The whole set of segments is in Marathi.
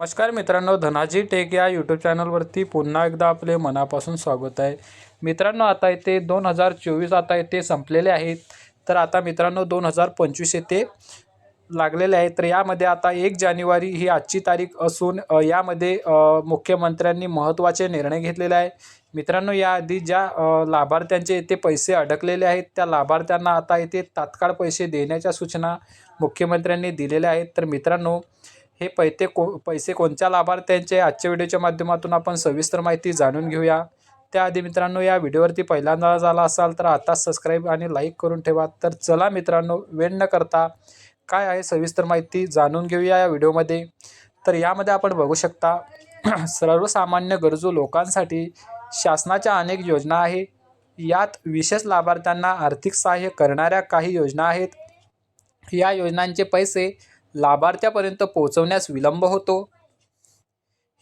नमस्कार मित्रांनो धनाजी टेक या यूट्यूब चॅनलवरती पुन्हा एकदा आपले मनापासून स्वागत आहे. मित्रांनो आता येते दोन हजार चोवीस आता येते संपलेले आहेत. तर आता मित्रांनो दोन हजार पंचवीस येथे लागलेले आहे तर यामध्ये आता एक जानेवारी ही आजची तारीख असून यामध्ये मुख्यमंत्र्यांनी महत्त्वाचे निर्णय घेतलेले आहे मित्रांनो याआधी ज्या लाभार्थ्यांचे येथे पैसे अडकलेले आहेत त्या लाभार्थ्यांना आता येथे तात्काळ पैसे देण्याच्या सूचना मुख्यमंत्र्यांनी दिलेल्या आहेत. तर मित्रांनो हे पैसे को पैसे कोणत्या लाभार्थ्यांचे आजच्या व्हिडिओच्या माध्यमातून आपण सविस्तर माहिती जाणून घेऊया. त्याआधी मित्रांनो या व्हिडिओवरती पहिल्यांदा झाला असाल तर आता सबस्क्राईब आणि लाईक करून ठेवा. तर चला मित्रांनो वेळ न करता काय आहे सविस्तर माहिती जाणून घेऊया या व्हिडिओमध्ये. तर यामध्ये आपण बघू शकता सर्वसामान्य गरजू लोकांसाठी शासनाच्या अनेक योजना आहे यात विशेष लाभार्थ्यांना आर्थिक सहाय्य करणाऱ्या काही योजना आहेत. या योजनांचे पैसे लाभार्थ्यापर्यंत पोहोचवण्यास विलंब होतो.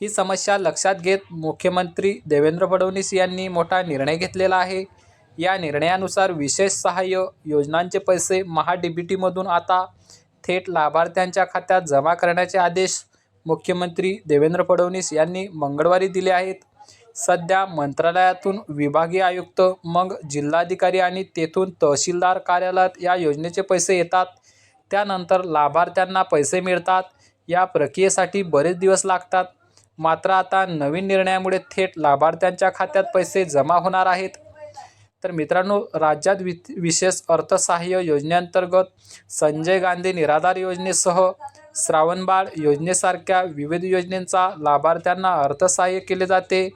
ही समस्या लक्षात घेत मुख्यमंत्री देवेंद्र फडणवीस यांनी मोठा निर्णय घेतलेला आहे. या निर्णयानुसार विशेष सहाय्य योजनांचे पैसे महाडीबीटीमधून बी टीमधून आता थेट लाभार्थ्यांच्या खात्यात जमा करण्याचे आदेश मुख्यमंत्री देवेंद्र फडणवीस यांनी मंगळवारी दिले आहेत. सध्या मंत्रालयातून विभागीय आयुक्त मग जिल्हाधिकारी आणि तेथून तहसीलदार कार्यालयात या योजनेचे पैसे येतात. त्यानंतर लाभार्थ्यांना पैसे मिळतात. या प्रक्रियेसाठी बरेच दिवस लागतात. मात्र आता नवीन निर्णयामुळे थेट लाभार्थ्यांच्या खात्यात पैसे जमा होणार आहेत. तर मित्रांनो राज्यात वि विशेष अर्थसहाय्य योजनेअंतर्गत संजय गांधी निराधार योजनेसह श्रावणबाळ योजनेसारख्या विविध योजनेचा लाभार्थ्यांना अर्थसहाय्य केले जाते.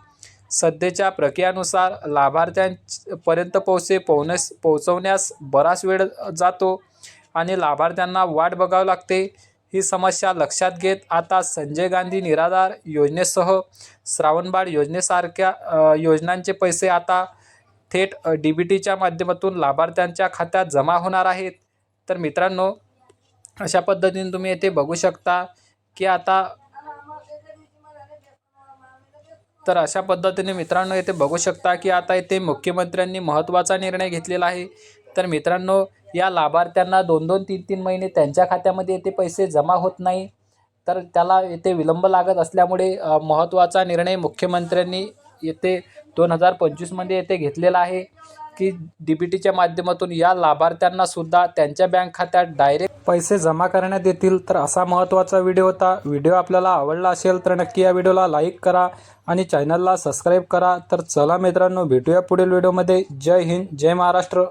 सध्याच्या प्रक्रियानुसार लाभार्थ्यांपर्यंत पोहोचे पोहण्यास पोहोचवण्यास बराच वेळ जातो. आणि लाभार्थ्यांना वाट बघावी लागते. ही समस्या लक्षात घेत आता संजय गांधी निराधार योजनेसह श्रावणबाळ योजनेसारख्या योजनांचे पैसे आता थेट डी बी टीच्या माध्यमातून लाभार्थ्यांच्या खात्यात जमा होणार आहेत. तर मित्रांनो अशा पद्धतीने तुम्ही येथे बघू शकता की आता तर अशा पद्धतीने मित्रांनो येथे बघू शकता की आता येथे मुख्यमंत्र्यांनी महत्त्वाचा निर्णय घेतलेला आहे. तर मित्रांनो या लाभार्थ्यांना दोन दोन तीन तीन महिने त्यांच्या खात्यामध्ये येते पैसे जमा होत नाही. तर त्याला येथे विलंब लागत असल्यामुळे महत्त्वाचा निर्णय मुख्यमंत्र्यांनी येथे दोन हजार पंचवीसमध्ये येथे घेतलेला आहे की डी बी टीच्या माध्यमातून या लाभार्थ्यांना सुद्धा त्यांच्या बँक खात्यात डायरेक्ट पैसे जमा करण्यात येतील. तर असा महत्त्वाचा व्हिडिओ होता. व्हिडिओ आपल्याला आवडला असेल तर नक्की या व्हिडिओला लाईक करा आणि चॅनलला सबस्क्राईब करा. तर चला मित्रांनो भेटूया पुढील व्हिडिओमध्ये. जय हिंद जय महाराष्ट्र.